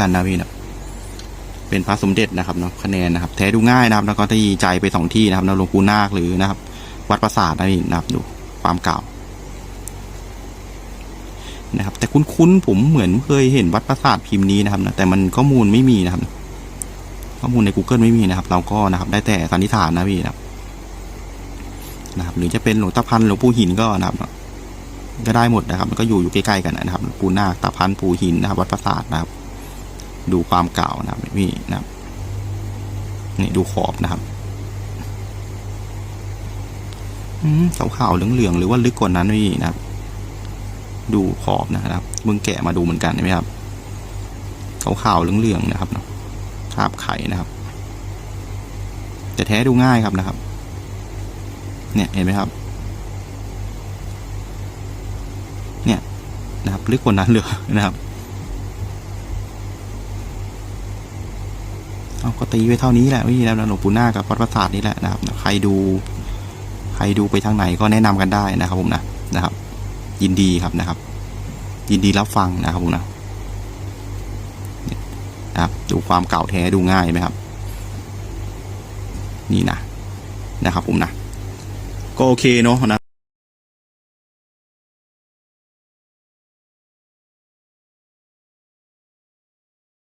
กันนะพี่นะเป็นพระสมเด็จนะครับเนาะคะแนนนะครับ แท้ดูง่ายนะครับ แล้วก็ที่ใจไปสองที่นะครับนะหลวงปู่นาคหรือนะครับ วัดปราสาทนะพี่นะครับ ดูความเก่านะครับ แต่คุ้นๆผมเหมือนเคยเห็นวัดปราสาทพิมพ์นี้นะครับนะแต่มันข้อมูลไม่มีนะครับ ข้อมูลใน Google ไม่มีนะครับ เราก็นะครับ ได้แต่สันนิษฐานนะพี่นะครับนะครับ หรือจะเป็นหลวงตาพันหลวงปู่หินก็นะครับ ก็ได้หมดนะครับ มันก็อยู่อยู่ใกล้ๆกันนะครับ ปูนาคตาพันปู่หินนะครับ วัดปราสาทนะครับ ดูความเก่านะครับพี่นะครับนี่ดูขอบนะครับอืมขาวๆเหลืองๆหรือว่าลึกกว่านั้นพี่นะครับ ดูขอบนะครับมึงแกะมาดูเหมือนกันใช่ไหมครับขาวๆเหลืองๆนะครับเนาะคราบไข่นะครับ แต่แท้ดูง่ายครับนะครับ เนี่ยเห็นไหมครับ เนี่ยนะครับ ลึกกว่านั้นเลยนะครับ เอาก็ตีไว้เท่านี้แหละพี่แล้วนะหลวงปู่นาคกับวัดประสาทนี่แหละนะครับใครดูใครดูไปทางไหนก็แนะนำกันได้นะครับผมนะนะครับ ยินดีครับนะครับ ยินดีรับฟังนะครับผมนะนะครับดูความเก่าแท้ดูง่ายไหมครับ นี่นะนะครับผมนะก็โอเคเนาะนะ